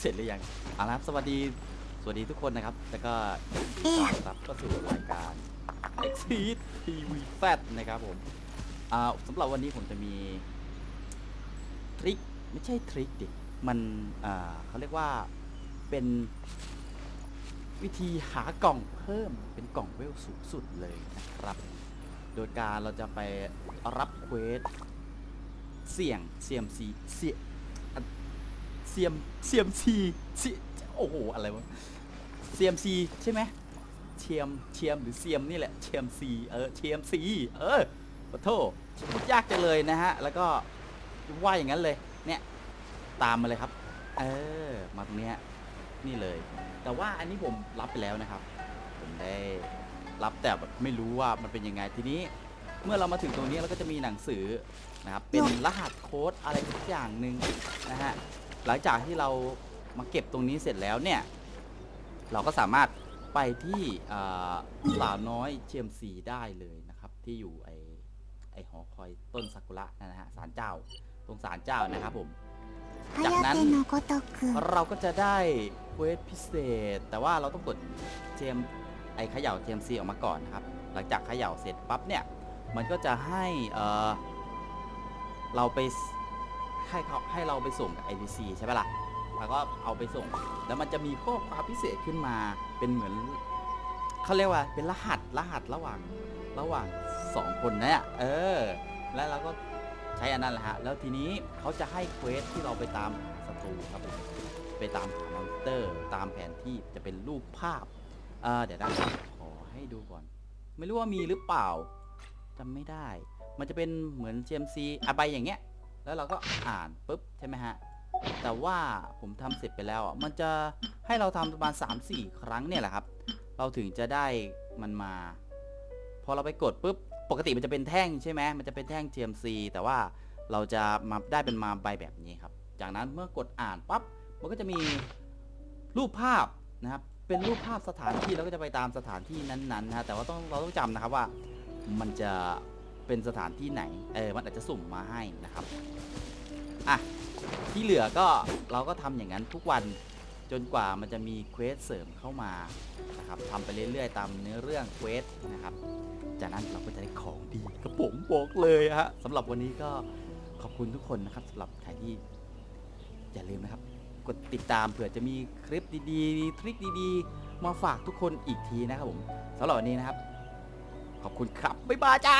เสร็จหรือยังเอาละครับสวัสดีสวัสดีทุกคนนะครับ แล้วก็ต้อนรับเข้าสู่รายการ Exceed TV f a t นะครับผมอ่าสำหรับวันนี้ผมจะมีทริคไม่ใช่ทริคดิมันอ่าเขาเรียกว่าเป็นวิธีหากล่องเพิ่มเป็นกล่องเวลสูงสุดเลยนะครับ โดยการเราจะไปรับเควสเสี่ยง CMC เสี่ยอะเซียม CMC เสี่ยโอ้โหอะไรวะ CMC ใช่ไหมเชียมเชียมหรือเซียมนี่แหละเชียมซีเออเชียมซีเออขอโทษพูดยากจังเลยนะฮะ แล้วก็ว่าอย่างนั้นเลย เนี่ย ตามมาเลยครับ เออ มาตรงเนี้ยนี่เลย แต่ว่าอันนี้ผมรับไปแล้วนะครับ ผมได้รับแต่แบบไม่รู้ว่ามันเป็นยังไงทีนี้ เมื่อเรามาถึงตรงนี้เราก็จะมีหนังสือนะครับ เป็นรหัสโค้ดอะไรสักอย่างหนึ่งนะฮะ หลังจากที่เรามาเก็บตรงนี้เสร็จแล้วเนี่ย เราก็สามารถไปที่สาวน้อยเชียมซีได้เลยนะครับ ที่อยู่ไอไอหอคอยต้นซากุระนะฮะศาลเจ้า ตรงศาลเจ้านะครับผม จากนั้นเราก็จะได้เวทพิเศษ แต่ว่าเราต้องกดเชียมไอเขย่าเชียมซีออกมาก่อนนะครับ หลังจากขย่าเสร็จปั๊บเนี่ย มันก็จะให้เราไป ให้เขาให้เราไปส่งกับ IDC ใช่ปะล่ะแล้วก็เอาไปส่ง แล้วมันจะมีข้อความพิเศษขึ้นมาเป็นเหมือนเขาเรียกว่าเป็นรหัสรหัสระหว่างระหว่างสองคนเนี่ยเออ แล้วเราก็ใช้อันนั้นแหละฮะ แล้วทีนี้เขาจะให้เควสที่เราไปตามศัตรูครับผมไปตามหามอนสเตอร์ ตามแผนที่จะเป็นรูปภาพเออเดี๋ยวนะขอให้ดูก่อน ไม่รู้ว่ามีหรือเปล่าจำไม่ได้ มันจะเป็นเหมือน GMC อะใบอย่างเงี้ย แล้วเราก็อ่านปุ๊บใช่ไหมฮะ แต่ว่าผมทำเสร็จไปแล้วอะมันจะให้เราทำประมาณ 3-4 ครั้งเนี่ยแหละครับ เราถึงจะได้มันมา พอเราไปกดปุ๊บปกติมันจะเป็นแท่งใช่ไหมมันจะเป็นแท่ง GMC แต่ว่าเราจะมาได้เป็นมาใบแบบนี้ครับ จากนั้นเมื่อกดอ่านปั๊บมันก็จะมีรูปภาพนะครับเป็นรูปภาพสถานที่เราก็จะไปตามสถานที่นั้นๆนะแต่ว่าต้องเราต้องจำนะครับว่ามันจะ เป็นสถานที่ไหน เออ มันอาจจะสุ่มมาให้นะครับ อะ ที่เหลือก็เราก็ทำอย่างนั้นทุกวันจนกว่ามันจะมีเควสเสริมเข้ามานะครับทำไปเรื่อยๆ ตามเนื้อเรื่องเควสนะครับ จากนั้นเราก็จะได้ของดีกระผมบอกเลยฮะสำหรับวันนี้ก็ขอบคุณทุกคนนะครับสำหรับใครที่อย่าลืมนะครับ กดติดตามเผื่อจะมีคลิปดีๆมีทริคดีๆ มาฝากทุกคนอีกทีนะครับผมสำหรับวันนี้นะครับ ขอบคุณครับ บ๊ายบายจ้า